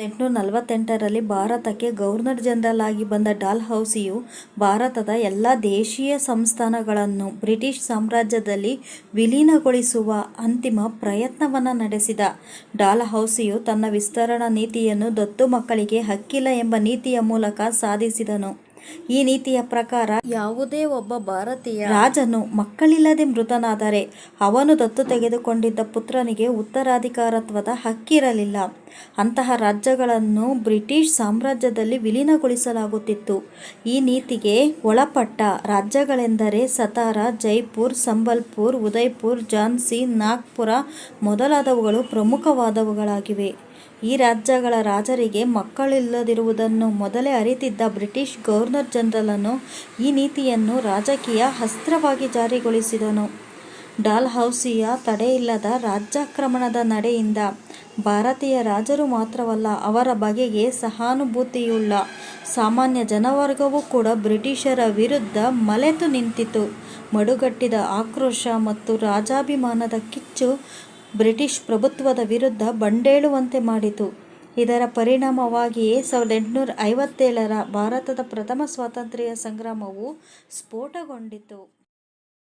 ಎಂಟುನೂರ ನಲವತ್ತೆಂಟರಲ್ಲಿ ಭಾರತಕ್ಕೆ governor general ಆಗಿ ಬಂದ ಡಾಲ್ ಹೌಸಿಯು ಭಾರತದ ಎಲ್ಲ ದೇಶೀಯ ಸಂಸ್ಥಾನಗಳನ್ನು ಬ್ರಿಟಿಷ್ ಸಾಮ್ರಾಜ್ಯದಲ್ಲಿ ವಿಲೀನಗೊಳಿಸುವ ಅಂತಿಮ ಪ್ರಯತ್ನವನ್ನು ನಡೆಸಿದ. ಡಾಲ್ ಹೌಸಿಯು ತನ್ನ ವಿಸ್ತರಣಾ ನೀತಿಯನ್ನು ದತ್ತು ಮಕ್ಕಳಿಗೆ ಹಕ್ಕಿಲ್ಲ ಎಂಬ ನೀತಿಯ ಮೂಲಕ ಸಾಧಿಸಿದನು. ಈ ನೀತಿಯ ಪ್ರಕಾರ ಯಾವುದೇ ಒಬ್ಬ ಭಾರತೀಯ ರಾಜನು ಮಕ್ಕಳಿಲ್ಲದೆ ಮೃತನಾದರೆ ಅವನು ದತ್ತು ತೆಗೆದುಕೊಂಡಿದ್ದ ಪುತ್ರನಿಗೆ ಉತ್ತರಾಧಿಕಾರತ್ವದ ಹಕ್ಕಿರಲಿಲ್ಲ. ಅಂತಹ ರಾಜ್ಯಗಳನ್ನು ಬ್ರಿಟಿಷ್ ಸಾಮ್ರಾಜ್ಯದಲ್ಲಿ ವಿಲೀನಗೊಳಿಸಲಾಗುತ್ತಿತ್ತು. ಈ ನೀತಿಗೆ ಒಳಪಟ್ಟ ರಾಜ್ಯಗಳೆಂದರೆ ಸತಾರ ಜೈಪುರ್, ಸಂಬಲ್ಪುರ್, ಉದಯ್ಪುರ್ ಝಾನ್ಸಿ, ನಾಗ್ಪುರ ಮೊದಲಾದವುಗಳು ಪ್ರಮುಖವಾದವುಗಳಾಗಿವೆ. ಈ ರಾಜ್ಯಗಳ ರಾಜರಿಗೆ ಮಕ್ಕಳಿಲ್ಲದಿರುವುದನ್ನು ಮೊದಲೇ ಅರಿತಿದ್ದ ಬ್ರಿಟಿಷ್ ಗವರ್ನರ್ ಜನರಲನು ಈ ನೀತಿಯನ್ನು ರಾಜಕೀಯ ಅಸ್ತ್ರವಾಗಿ ಜಾರಿಗೊಳಿಸಿದನು. ಡಾಲ್ಹೌಸಿಯ ತಡೆಯಿಲ್ಲದ ರಾಜ್ಯಾಕ್ರಮಣದ ನಡೆಯಿಂದ ಭಾರತೀಯ ರಾಜರು ಮಾತ್ರವಲ್ಲ, ಅವರ ಬಗೆಗೆ ಸಹಾನುಭೂತಿಯುಳ್ಳ ಸಾಮಾನ್ಯ ಜನವರ್ಗವೂ ಕೂಡ ಬ್ರಿಟಿಷರ ವಿರುದ್ಧ ಮಲೆತು ನಿಂತಿತು. ಮಡುಗಟ್ಟಿದ ಆಕ್ರೋಶ ಮತ್ತು ರಾಜಾಭಿಮಾನದ ಕಿಚ್ಚು ಬ್ರಿಟಿಷ್ ಪ್ರಭುತ್ವದ ವಿರುದ್ಧ ಬಂಡೇಳುವಂತೆ ಮಾಡಿತು. ಇದರ ಪರಿಣಾಮವಾಗಿಯೇ ಸಾವಿರದ ಎಂಟುನೂರ ಐವತ್ತೇಳರ ಭಾರತದ ಪ್ರಥಮ ಸ್ವಾತಂತ್ರ್ಯ ಸಂಗ್ರಾಮವು ಸ್ಫೋಟಗೊಂಡಿತು.